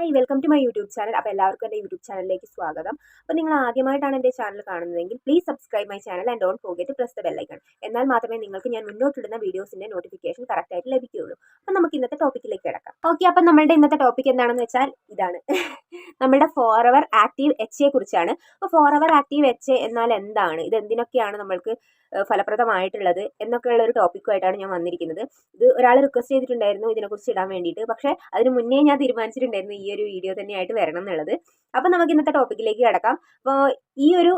Hi welcome to my YouTube channel അപ്പോൾ എല്ലാവർക്കും എന്റെ യൂട്യൂബ് ചാനലിലേക്ക് സ്വാഗതം. അപ്പോൾ നിങ്ങൾ ആദ്യമായിട്ടാണ് എന്റെ ചാനൽ കാണുന്നതെങ്കിൽ please subscribe my channel and don't forget press the bell icon എന്നാൽ മാത്രമേ നിങ്ങൾക്ക് ഞാൻ മുന്നോട്ടിടുന്ന വീഡിയോസിന്റെ നോട്ടിഫിക്കേഷൻ കറക്റ്റായിട്ട് ലഭിക്കുകയുള്ളൂ. അപ്പോൾ നമുക്ക് ഇന്നത്തെ ടോപ്പിക്കിലേക്ക് കിടക്കാം. ഓക്കെ അപ്പം നമ്മളുടെ ഇന്നത്തെ ടോപ്പിക് എന്താണെന്ന് വെച്ചാൽ ഇതാണ്. നമ്മുടെ ഫോർ അവർ ആക്റ്റീവ് എച്ച് കുറിച്ചാണ്. അപ്പോൾ ഫോർ അവർ ആക്റ്റീവ് എച്ച് എന്നാൽ എന്താണ്? ഇത് എന്തിനൊക്കെയാണ് നമ്മൾക്ക് ഫലപ്രദമായിട്ടുള്ളത്? എന്നൊക്കെയുള്ള ഒരു ടോപ്പിക്കുമായിട്ടാണ് ഞാൻ വന്നിരിക്കുന്നത്. ഇത് ഒരാൾ റിക്വസ്റ്റ് ചെയ്തിട്ടുണ്ടായിരുന്നു ഇതിനെക്കുറിച്ച് ഇടാൻ വേണ്ടിയിട്ട്. പക്ഷേ അതിന് മുന്നേ ഞാൻ തീരുമാനിച്ചിട്ടുണ്ടായിരുന്നു ഈ ഒരു വീഡിയോ തന്നെയായിട്ട് വരണം എന്നുള്ളത്. അപ്പോൾ നമുക്ക് ഇന്നത്തെ ടോപ്പിക്കിലേക്ക് കിടക്കാം. അപ്പോൾ ഈ ഒരു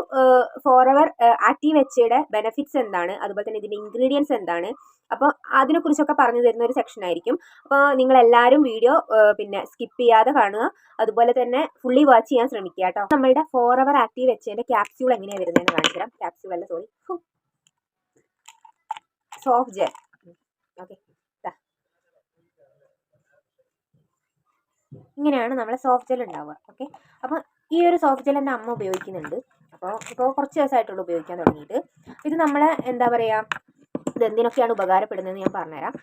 ഫോർ അവർ ആക്റ്റീവ് എച്ചയുടെ ബെനഫിറ്റ്സ് എന്താണ്? അതുപോലെ തന്നെ ഇതിന്റെ ഇൻഗ്രീഡിയൻസ് എന്താണ്? അപ്പോൾ അതിനെക്കുറിച്ചൊക്കെ പറഞ്ഞു തരുന്ന ഒരു സെക്ഷൻ ആയിരിക്കും. അപ്പോൾ നിങ്ങൾ എല്ലാവരും വീഡിയോ പിന്നെ സ്കിപ്പ് ചെയ്യാതെ കാണുക. അതുപോലെ തന്നെ ഫുള്ളി വാച്ച് ചെയ്യാൻ ശ്രമിക്കുക കേട്ടോ. നമ്മളുടെ ഫോർ അവർ ആക്റ്റീവ് വെച്ചതിന്റെ ക്യാപ്സ്യൂൾ എങ്ങനെയാണ് വരുന്നതെന്ന് കാണിച്ചു ക്യാപ്സ്യൂൾ അല്ല സോറി സോഫ്റ്റ് ജെൽ ഓക്കെ ഇങ്ങനെയാണ് നമ്മളെ സോഫ്റ്റ് ജെൽ ഉണ്ടാവുക. ഓക്കെ അപ്പോൾ ഈ ഒരു സോഫ്റ്റ് ജെൽ എന്റെ അമ്മ ഉപയോഗിക്കുന്നുണ്ട്. അപ്പോൾ ഇപ്പോൾ കുറച്ച് ദിവസമായിട്ടുള്ളൂ ഉപയോഗിക്കാൻ തുടങ്ങിയിട്ട്. ഇത് നമ്മളെ എന്താ പറയുക ഇത് എന്തിനൊക്കെയാണ് ഉപകാരപ്പെടുന്നതെന്ന് ഞാൻ പറഞ്ഞുതരാം.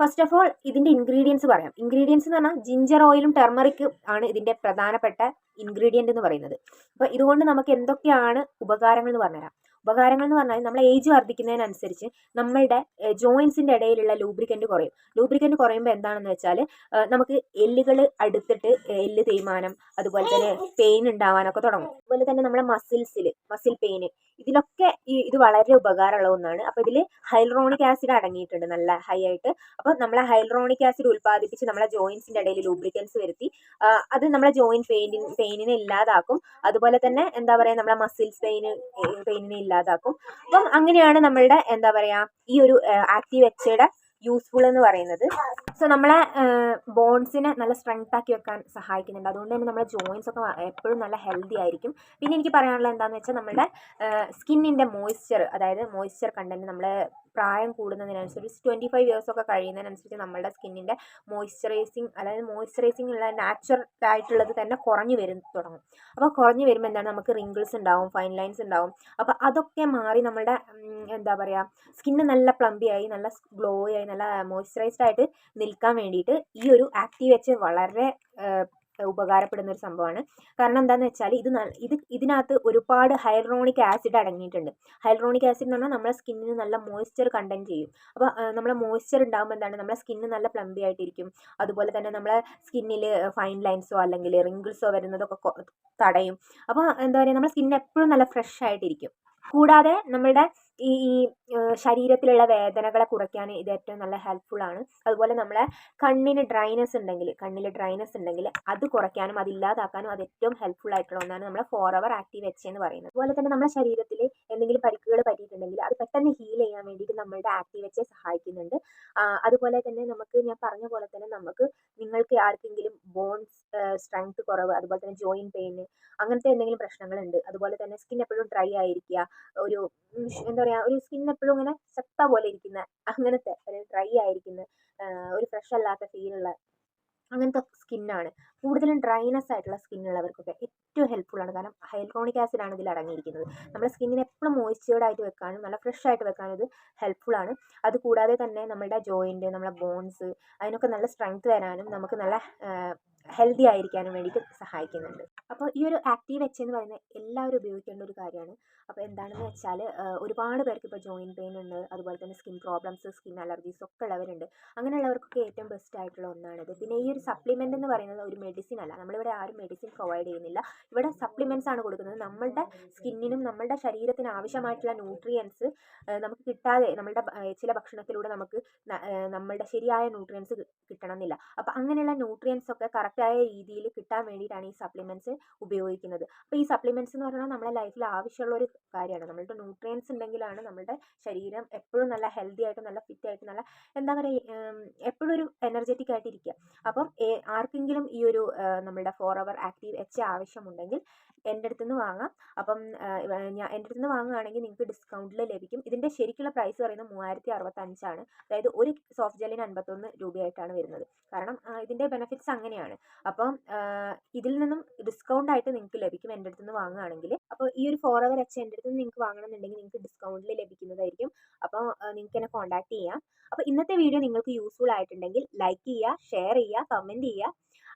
ഫസ്റ്റ് ഓഫ് ഓൾ ഇതിന്റെ ഇൻഗ്രീഡിയൻസ് പറയാം. ഇൻഗ്രീഡിയൻസ് എന്ന് പറഞ്ഞാൽ ജിഞ്ചർ ഓയിലും ടെർമറിക്കും ആണ് ഇതിന്റെ പ്രധാനപ്പെട്ട ഇൻഗ്രീഡിയന്റ് എന്ന് പറയുന്നത്. അപ്പോൾ ഇതുകൊണ്ട് നമുക്ക് എന്തൊക്കെയാണ് ഉപകാരങ്ങൾ എന്ന് പറഞ്ഞുതരാം. ഉപകാരങ്ങൾ എന്ന് പറഞ്ഞാൽ നമ്മൾ ഏജ് വർദ്ധിക്കുന്നതിനനുസരിച്ച് നമ്മളുടെ ജോയിൻസിന്റെ ഇടയിലുള്ള ലൂബ്രിക്കന്റ് കുറയും. ലൂബ്രിക്കന്റ് കുറയുമ്പോൾ എന്താണെന്ന് വെച്ചാൽ നമുക്ക് എല്ലുകൾ അടുത്തിട്ട് എല്ല് തേയ്മാനം അതുപോലെ തന്നെ പെയിൻ ഉണ്ടാവാനൊക്കെ തുടങ്ങും. അതുപോലെ തന്നെ നമ്മുടെ മസിൽസിൽ മസിൽ പെയിൻ ഇതിലൊക്കെ ഈ ഇത് വളരെ ഉപകാരമുള്ള ഒന്നാണ്. അപ്പോൾ ഇതിൽ ഹൈലറോണിക് ആസിഡ് അടങ്ങിയിട്ടുണ്ട് നല്ല ഹൈ ആയിട്ട്. അപ്പോൾ നമ്മളെ ഹൈലറോണിക് ആസിഡ് ഉത്പാദിപ്പിച്ച് നമ്മളെ ജോയിൻസിന്റെ ഇടയിൽ ലൂബ്രിക്കൻസ് വരുത്തി അത് നമ്മളെ ജോയിന്റ് പെയിൻ പെയിനിനെ ഇല്ലാതാക്കും. അതുപോലെ തന്നെ എന്താ പറയുക നമ്മളെ മസിൽസ് പെയിന് പെയിനിനെ ഇല്ലാതാക്കും. അപ്പം അങ്ങനെയാണ് നമ്മളുടെ എന്താ പറയുക ഈ ഒരു ആക്റ്റീവ് എച്ചയുടെ യൂസ്ഫുൾ എന്ന് പറയുന്നത്. സോ നമ്മളെ ബോൺസിനെ നല്ല സ്ട്രെങ്ത് ആക്കി വെക്കാൻ സഹായിക്കുന്നുണ്ട്. അതുകൊണ്ട് തന്നെ നമ്മുടെ ജോയിൻസ് ഒക്കെ എപ്പോഴും നല്ല ഹെൽത്തി ആയിരിക്കും. പിന്നെ എനിക്ക് പറയാനുള്ളത് എന്താണെന്ന് വെച്ചാൽ നമ്മുടെ സ്കിന്നിന്റെ മോയ്സ്ചർ അതായത് മോയ്സ്ചർ കണ്ടന്റ് നമ്മളെ പ്രായം കൂടുന്നതിനനുസരിച്ച് ട്വന്റി ഫൈവ് ഇയേഴ്സ് ഒക്കെ കഴിയുന്നതിനനുസരിച്ച് നമ്മുടെ സ്കിന്നിന്റെ മോയ്സ്ചറൈസിങ് അതായത് മോയ്സ്ചറൈസിങ് ഉള്ള നാച്ചുറൽ ആയിട്ടുള്ളത് തന്നെ കുറഞ്ഞു വരും തുടങ്ങും. അപ്പോൾ കുറഞ്ഞു വരുമ്പോൾ എന്താണ്? നമുക്ക് റിങ്കിൾസ് ഉണ്ടാവും ഫൈൻ ലൈൻസ് ഉണ്ടാവും. അപ്പോൾ അതൊക്കെ മാറി നമ്മുടെ എന്താ പറയുക സ്കിന്ന് നല്ല പ്ലംബിയായി നല്ല ഗ്ലോ ആയി നല്ല മോയ്സ്ചറൈസ്ഡ് ആയിട്ട് നിൽക്കാൻ വേണ്ടിയിട്ട് ഈ ഒരു ആക്റ്റീവ് എച്ച് വളരെ ഉപകാരപ്പെടുന്ന ഒരു സംഭവമാണ്. കാരണം എന്താണെന്ന് വെച്ചാൽ ഇത് ഇത് ഇതിനകത്ത് ഒരുപാട് ഹൈറോണിക് ആസിഡ് അടങ്ങിയിട്ടുണ്ട്. ഹൈറോണിക് ആസിഡ് എന്ന് പറഞ്ഞാൽ നമ്മുടെ സ്കിന്നിന് നല്ല മോയ്സ്ചർ കണ്ടന്റ് ചെയ്യും. അപ്പോൾ നമ്മളെ മോയ്സ്ചർ ഉണ്ടാകുമ്പോൾ എന്താണ്? നമ്മുടെ സ്കിന്ന് നല്ല പ്ലംബി ആയിട്ടിരിക്കും അതുപോലെ തന്നെ നമ്മളെ സ്കിന്നിൽ ഫൈൻ ലൈൻസോ അല്ലെങ്കിൽ റിങ്കിൾസോ വരുന്നതൊക്കെ തടയും. അപ്പോൾ എന്താ പറയുക നമ്മുടെ സ്കിന്ന് എപ്പോഴും നല്ല ഫ്രഷ് ആയിട്ടിരിക്കും കൂടാതെ നമ്മളുടെ ഈ ഈ ശരീരത്തിലുള്ള വേദനകളെ കുറയ്ക്കാൻ ഇത് ഏറ്റവും നല്ല ഹെൽപ്ഫുൾ ആണ്. അതുപോലെ നമ്മളെ കണ്ണിന് ഡ്രൈനെസ് ഉണ്ടെങ്കിൽ കണ്ണിൽ ഡ്രൈനെസ് ഉണ്ടെങ്കിൽ അത് കുറയ്ക്കാനും അത് ഇല്ലാതാക്കാനും അത് ഏറ്റവും ഹെൽപ്ഫുൾ ആയിട്ടുള്ള ഒന്നാണ് നമ്മളെ ഫോർ അവർ ആക്റ്റീവ് എച്ച് എന്ന് പറയുന്നത്. അതുപോലെ തന്നെ നമ്മുടെ ശരീരത്തിൽ എന്തെങ്കിലും പരിക്കുകൾ പറ്റിയിട്ടുണ്ടെങ്കിൽ അത് പെട്ടെന്ന് ഹീൽ ചെയ്യാൻ വേണ്ടിയിട്ട് നമ്മളുടെ ആക്റ്റീവ് എച്ച് സഹായിക്കുന്നുണ്ട്. അതുപോലെ തന്നെ നമുക്ക് ഞാൻ പറഞ്ഞ പോലെ തന്നെ നമുക്ക് നിങ്ങൾക്ക് ആർക്കെങ്കിലും ബോൺസ് സ്ട്രെങ്ത് കുറവ് അതുപോലെ തന്നെ ജോയിൻ പെയിൻ അങ്ങനത്തെ എന്തെങ്കിലും പ്രശ്നങ്ങളുണ്ട്. അതുപോലെ തന്നെ സ്കിൻ എപ്പോഴും ഡ്രൈ ആയിരിക്കുക. ഒരു എന്താ പറയുക ഒരു സ്കിൻ എപ്പോഴും ഇങ്ങനെ ചത്ത പോലെ ഇരിക്കുന്ന അങ്ങനത്തെ ഒരു ഡ്രൈ ആയിരിക്കുന്ന ഒരു ഫ്രഷ് അല്ലാത്ത ഫീലുള്ള അങ്ങനത്തെ സ്കിന്നാണ് കൂടുതലും ഡ്രൈനെസ് ആയിട്ടുള്ള സ്കിന്നുള്ളവർക്കൊക്കെ ഏറ്റവും ഹെൽപ്ഫുൾ ആണ്. കാരണം ഹൈഡ്രോണിക് ആസിഡ് ആണ് ഇതിൽ അടങ്ങിയിരിക്കുന്നത്. നമ്മുടെ സ്കിന്നിനെ എപ്പോഴും മോയ്സ്ചേർഡ് ആയിട്ട് വെക്കാനും നല്ല ഫ്രഷ് ആയിട്ട് വെക്കാനും ഇത് ഹെൽപ്ഫുൾ ആണ്. അത് കൂടാതെ തന്നെ നമ്മുടെ ജോയിന്റ് നമ്മുടെ ബോൺസ് അതിനൊക്കെ നല്ല സ്ട്രെങ്ത് വരാനും നമുക്ക് നല്ല ഹെൽത്തി ആയിരിക്കാനും വേണ്ടിയിട്ട് സഹായിക്കുന്നുണ്ട്. അപ്പോൾ ഈ ഒരു ആക്റ്റീവ് എച്ച് എന്ന് പറയുന്നത് എല്ലാവരും ഉപയോഗിക്കേണ്ട ഒരു കാര്യമാണ്. അപ്പോൾ എന്താണെന്ന് വെച്ചാൽ ഒരുപാട് പേർക്ക് ഇപ്പോൾ ജോയിന്റ് പെയിൻ ഉണ്ട് അതുപോലെ തന്നെ സ്കിൻ പ്രോബ്ലംസ് സ്കിൻ അലർജീസ് ഒക്കെ ഉള്ളവരുണ്ട്. അങ്ങനെയുള്ളവർക്കൊക്കെ ഏറ്റവും ബെസ്റ്റ് ആയിട്ടുള്ള ഒന്നാണിത്. പിന്നെ ഈ ഒരു സപ്ലിമെന്റ് എന്ന് പറയുന്നത് ഒരു മെഡിസിൻ അല്ല. നമ്മളിവിടെ ആരും മെഡിസിൻ പ്രൊവൈഡ് ചെയ്യുന്നില്ല. ഇവിടെ സപ്ലിമെന്റ്സ് ആണ് കൊടുക്കുന്നത്. നമ്മളുടെ സ്കിന്നിനും നമ്മളുടെ ശരീരത്തിന് ആവശ്യമായിട്ടുള്ള ന്യൂട്രിയൻസ് നമുക്ക് കിട്ടാതെ നമ്മളുടെ ചില ഭക്ഷണത്തിലൂടെ നമുക്ക് നമ്മളുടെ ശരിയായ ന്യൂട്രിയൻസ് കിട്ടണമെന്നില്ല. അപ്പോൾ അങ്ങനെയുള്ള ന്യൂട്രിയൻസ് ഒക്കെ കറക്റ്റായ രീതിയിൽ കിട്ടാൻ വേണ്ടിയിട്ടാണ് ഈ സപ്ലിമെന്റ്സ് ഉപയോഗിക്കുന്നത്. അപ്പോൾ ഈ സപ്ലിമെന്റ്സ് എന്ന് പറഞ്ഞാൽ നമ്മുടെ ലൈഫിൽ ആവശ്യമുള്ള ഒരു കാര്യമാണ്. നമ്മളുടെ ന്യൂട്രിയൻസ് ഉണ്ടെങ്കിലാണ് നമ്മുടെ ശരീരം എപ്പോഴും നല്ല ഹെൽത്തി ആയിട്ട് നല്ല ഫിറ്റ് ആയിട്ട് നല്ല എന്താ പറയുക എപ്പോഴും ഒരു എനർജറ്റിക് ആയിട്ട് ഇരിക്കുക. അപ്പം ആർക്കെങ്കിലും ഈ ഒരു നമ്മുടെ ഫോർ അവർ ആക്റ്റീവ് എച്ച് ആവശ്യമുണ്ടെങ്കിൽ എന്റെ അടുത്ത് നിന്ന് വാങ്ങാം. അപ്പം ഞാൻ എന്റെ അടുത്ത് നിന്ന് വാങ്ങുകയാണെങ്കിൽ നിങ്ങൾക്ക് ഡിസ്കൗണ്ടിൽ ലഭിക്കും. ഇതിന്റെ ശരിക്കുള്ള പ്രൈസ് പറയുന്നത് മൂവായിരത്തി അറുപത്തഞ്ചാണ് അതായത് ഒരു സോഫ്റ്റ് ജെല്ലിന് അൻപത്തൊന്ന് രൂപയായിട്ടാണ് വരുന്നത്. കാരണം ഇതിന്റെ ബെനിഫിറ്റ്സ് അങ്ങനെയാണ്. അപ്പം ഇതിൽ നിന്നും ഡിസ്കൗണ്ട് ആയിട്ട് നിങ്ങൾക്ക് ലഭിക്കും എന്റെ അടുത്ത് നിന്ന് വാങ്ങുകയാണെങ്കിൽ. അപ്പോൾ ഈ ഒരു ഫോർ അവർ എക്സ് എന്റെ അടുത്ത് നിന്ന് നിങ്ങൾക്ക് വാങ്ങണമെന്നുണ്ടെങ്കിൽ നിങ്ങൾക്ക് ഡിസ്കൗണ്ടിൽ ലഭിക്കുന്നതായിരിക്കും. അപ്പോൾ നിങ്ങൾക്ക് എന്നെ കോൺടാക്ട് ചെയ്യാം. അപ്പോൾ ഇന്നത്തെ വീഡിയോ നിങ്ങൾക്ക് യൂസ്ഫുൾ ആയിട്ടുണ്ടെങ്കിൽ ലൈക്ക് ചെയ്യുക ഷെയർ ചെയ്യുക കമന്റ് ചെയ്യുക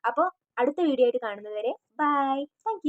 അപ്പോൾ അടുത്ത വീഡിയോ ആയിട്ട് കാണുന്നതുവരെ ബൈ താങ്ക്